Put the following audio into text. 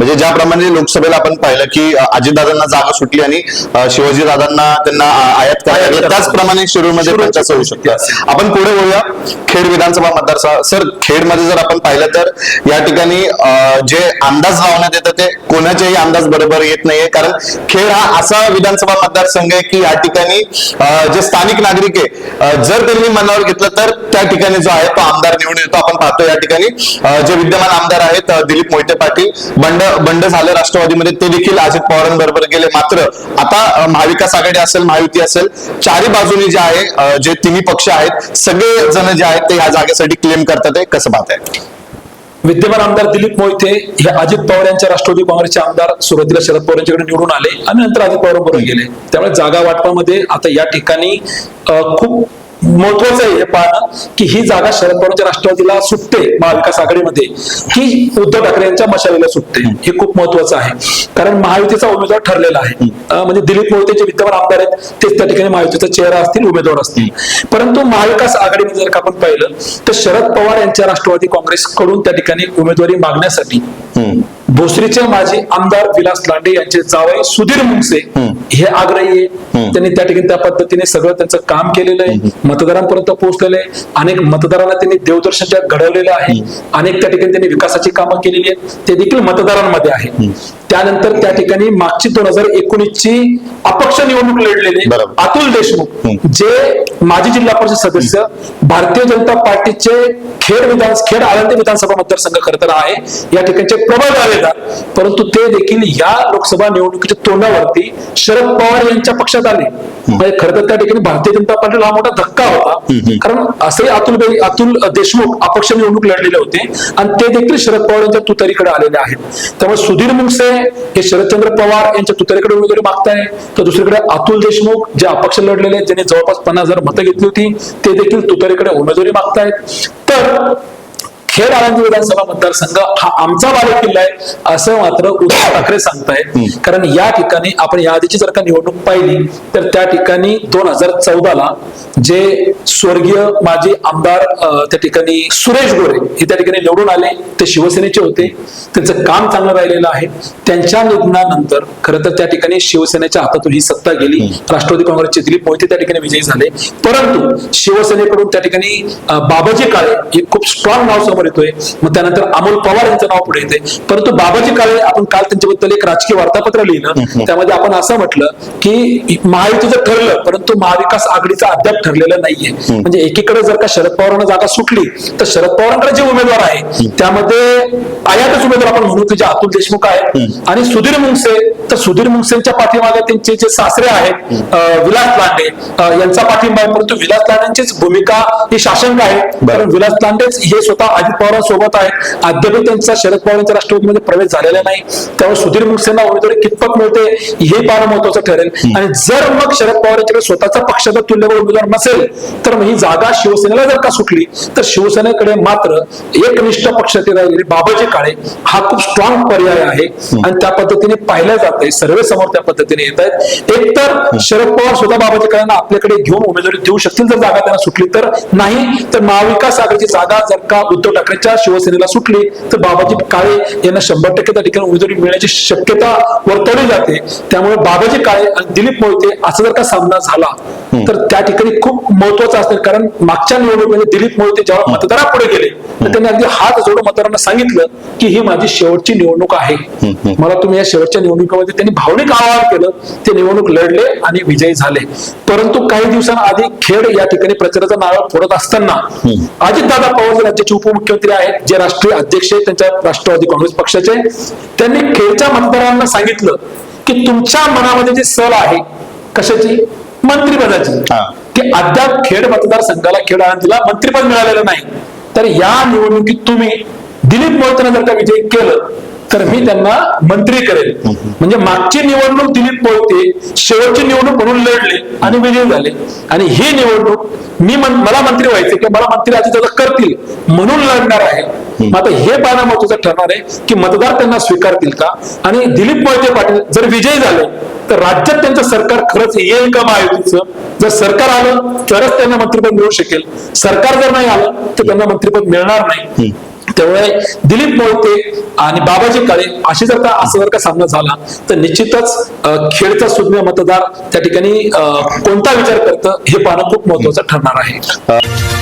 म्हणजे ज्याप्रमाणे लोकसभेला आपण पाहिलं की अजितदादांना जागा सुटली आणि अ, शिवाजीदादांना त्यांना आयात करायला लागलं. त्याचप्रमाणे शिरूरमध्ये पंचायत होऊ शकते. आपण पुढे बोलूया खेड विधानसभा मतदारसंघ सर खेडमध्ये जर आपण पाहिलं तर या ठिकाणी जे अंदाज लावण्यात येतं ते कोणाचेही अंदाज बरोबर येत नाहीये. कारण खेड हा असा विधानसभा मतदारसंघ आहे की या ठिकाणी जे स्थानिक नागरिक आहे जर त्यांनी मनावर घेतलं तर त्या ठिकाणी जो आहे तो आमदार निवडून येतो. आपण पाहतो या ठिकाणी जे विद्यमान आमदार आहेत दिलीप मोहिते पाटील बंड बंड झालं राष्ट्रवादीमध्ये ते देखील अजित पवारांबरोबर गेले. मात्र आता महाविकास आघाडी असेल महायुती असेल चारी बाजूनी जे आहे जे तिन्ही पक्ष आहेत सगळे जण जे आहेत ते ह्या जागेसाठी क्लेम करतात. हे कसं पाहत आहे विद्यमान आमदार दिलीप मोहिते हे अजित पवार यांच्या राष्ट्रवादी काँग्रेसचे आमदार सुरुवातीला शरद पवार यांच्याकडे निवडून आले आणि नंतर अजित पवारांबरोबर गेले. त्यामुळे जागा वाटपामध्ये आता या ठिकाणी खूप महत्वाचं आहे हे पाहणं की ही जागा शरद पवारांच्या राष्ट्रवादीला सुटते महाविकास आघाडीमध्ये. की उद्धव ठाकरे यांच्या मशालीला सुटते हे खूप महत्वाचं आहे. कारण महायुतीचा उमेदवार ठरलेला आहे. म्हणजे दिलीप मोहिते जे विद्यमान आमदार आहेत तेच त्या ठिकाणी महायुतीचा चेहरा असतील उमेदवार असतील. परंतु महाविकास आघाडीमध्ये जर का आपण पाहिलं तर शरद पवार यांच्या राष्ट्रवादी काँग्रेसकडून त्या ठिकाणी उमेदवारी मागण्यासाठी भोसरीचे माजी आमदार विलास लांडे यांचे जावई सुधीर मुंगसे हे आग्रही आहे त्यांनी त्या ठिकाणी त्या पद्धतीने सगळं त्यांचं काम केलेलं आहे. मतदारांपर्यंत पोहोचलेलं आहे. अनेक मतदारांना त्यांनी देवदर्शन घडवलेलं आहे अनेक त्या ठिकाणी त्यांनी विकासाची कामं केलेली आहेत. ते देखील मतदारांमध्ये आहे. त्यानंतर त्या ठिकाणी मागची दोन हजार एकोणीस ची अपक्ष निवडणूक लढलेले. अतुल देशमुख जे माजी जिल्हा परिषद सदस्य भारतीय जनता पार्टीचे खेड विधान खेड आळंदी विधानसभा मतदारसंघ खरं तर आहे. या ठिकाणचे प्रबळ दावेदार परंतु ते देखील या लोकसभा निवडणुकीच्या तोंडावरती शरद पवार यांच्या पक्षात आले. म्हणजे खरं तर त्या ठिकाणी भारतीय जनता पार्टीला हा मोठा धक्का होता. कारण असे अतुल अतुल देशमुख अपक्ष निवडणूक लढलेले होते आणि ते देखील शरद पवार यांच्या तुतारीकडे आलेले आहेत. त्यामुळे सुधीर मुंगसे हे शरदचंद्र पवार यांच्या तुतारीकडे उमेदवारी मागताय. तर दुसरीकडे अतुल देशमुख जे अपक्ष लढलेले आहेत ज्यांनी जवळपास पन्नास हजार मतं घेतली होती ते देखील तुतारीकडे उमेदवारी मागतायत. तर खेड आळंदी विधानसभा मतदारसंघ हा आमचा बाले किल्ला आहे असं मात्र उद्धव ठाकरे सांगतायत. कारण या ठिकाणी आपण याआधीची जर का निवडणूक पाहिली तर त्या ठिकाणी दोन हजार चौदाला जे स्वर्गीय माजी आमदार त्या ठिकाणी सुरेश गोरे हे त्या ठिकाणी निवडून आले. ते शिवसेनेचे होते. त्यांचं काम चांगलं राहिलेलं आहे. त्यांच्या निधनानंतर खरं तर त्या ठिकाणी शिवसेनेच्या हातातून ही सत्ता गेली. राष्ट्रवादी काँग्रेसचे दिलीप मोहिते त्या ठिकाणी विजयी झाले. परंतु शिवसेनेकडून त्या ठिकाणी बाबाजी काळे हे खूप स्ट्रॉंग नाव समोर येतोय. मग त्यानंतर अमोल पवार यांचं नाव पुढे येते परंतु बाबाजी काळे आपण काल त्यांच्याबद्दल एक राजकीय वार्तापत्र लिहिलं. त्यामध्ये आपण असं म्हटलं की महायुतीचं ठरलं परंतु महाविकास आघाडीचं अद्याप ठरलेलं नाहीये. म्हणजे एकीकडे जर का शरद पवारांना जागा सुटली तर शरद पवारांकडे जे उमेदवार आहे त्यामध्ये आयातच उमेदवार आपण म्हणू की जे अतुल देशमुख आहेत आणि सुधीर मुंगसे. तर सुधीर मुंगसेंच्या पाठीमागे त्यांचे जे सासरे आहेत विलास लांडे यांचा पाठिंबा आहे. परंतु विलास लांडेंचीच भूमिका ही शासंक आहे. कारण विलास लांडेच हे स्वतः अजित पवारांसोबत आहेत अद्याप त्यांचा शरद पवारांच्या राष्ट्रवादीमध्ये प्रवेश झालेला नाही. त्यामुळे सुधीर मुंगसेंना उमेदवारी कितपत मिळते हे पाहणं महत्वाचं ठरेल. आणि जर मग शरद पवार यांच्याकडे स्वतःचा पक्षाचा तुल्यबळ उमेदवार नसेल तर मग ही जागा शिवसेनेला जर का सुटली तर शिवसेनेकडे मात्र एकनिष्ठ पक्षातील राहिलेले बाबाजी काळे हा खूप स्ट्रॉंग पर्याय आहे. आणि त्या पद्धतीने पाहिलं जात आहे सर्वे समोर त्या पद्धतीने येत आहेत. एक तर शरद पवार स्वतः बाबाजी काळेंना आपल्याकडे घेऊन उमेदवारी देऊ शकतील जर जागा त्यांना सुटली तर. नाही तर महाविकास आघाडीची जागा जर का उद्धव ठाकरेच्या शिवसेनेला सुटली तर बाबाजी काळे यांना शंभर टक्के त्या ठिकाणी उमेदवारी मिळण्याची शक्यता वर्तवली जाते. त्यामुळे बाबाजी काळे आणि दिलीप मोहिते असा जर का सामना झाला तर त्या ठिकाणी खूप महत्वाचं असेल कारण मागच्या निवडणुकीमध्ये दिलीप मोहिते जेव्हा मतदारापुढे गेले तर त्यांनी अगदी हात जोडून मतदारांना सांगितलं की ही माझी शेवटची निवडणूक आहे. मला तुम्ही या शेवटच्या निवडणुकीमध्ये त्यांनी भावनिक आवाहन केलं ते निवडणूक लढले आणि विजयी झाले. परंतु काही दिवसांआधी खेड या ठिकाणी प्रचाराचा नारळ फोडत असताना अजितदादा पवार जे राज्याचे उपमुख्यमंत्री आहेत जे राष्ट्रीय अध्यक्ष आहेत त्यांच्या राष्ट्रवादी काँग्रेस पक्षाचे त्यांनी खेडच्या मतदारांना सांगितलं की तुमच्या मनामध्ये जी सल आहे कशाची? मंत्रिपदाची. की अद्याप खेड मतदारसंघाला खेड आनंदीला मंत्रिपद मिळालेलं नाही तर या निवडणुकीत तुम्ही दिलीप मोहितेनं जर का विजय केलं तर मी त्यांना मंत्री करेल म्हणजे मागची निवडणूक दिलीप मोहिते शेवटची निवडणूक म्हणून लढले आणि विजयी झाले. आणि ही निवडणूक मी मला मंत्री व्हायचे किंवा मला मंत्री अजित करतील म्हणून लढणार आहे. आता हे पाहणं महत्वाचं ठरणार आहे की मतदार त्यांना स्वीकारतील का? आणि दिलीप मोहिते पाटील जर विजयी झाले तर राज्यात त्यांचं सरकार खरंच येईल का महायुतीचं? जर सरकार आलं तरच त्यांना मंत्रिपद मिळू शकेल. सरकार जर नाही आलं तर त्यांना मंत्रिपद मिळणार नाही. त्यामुळे दिलीप मोहिते आणि बाबाजी काळे अशी जर का असं जर का सामना झाला तर निश्चितच खेळचा खेडचा सुज्ञ मतदार त्या ठिकाणी अं, कोणता विचार करतं हे पाहणं खूप महत्वाचं ठरणार आहे.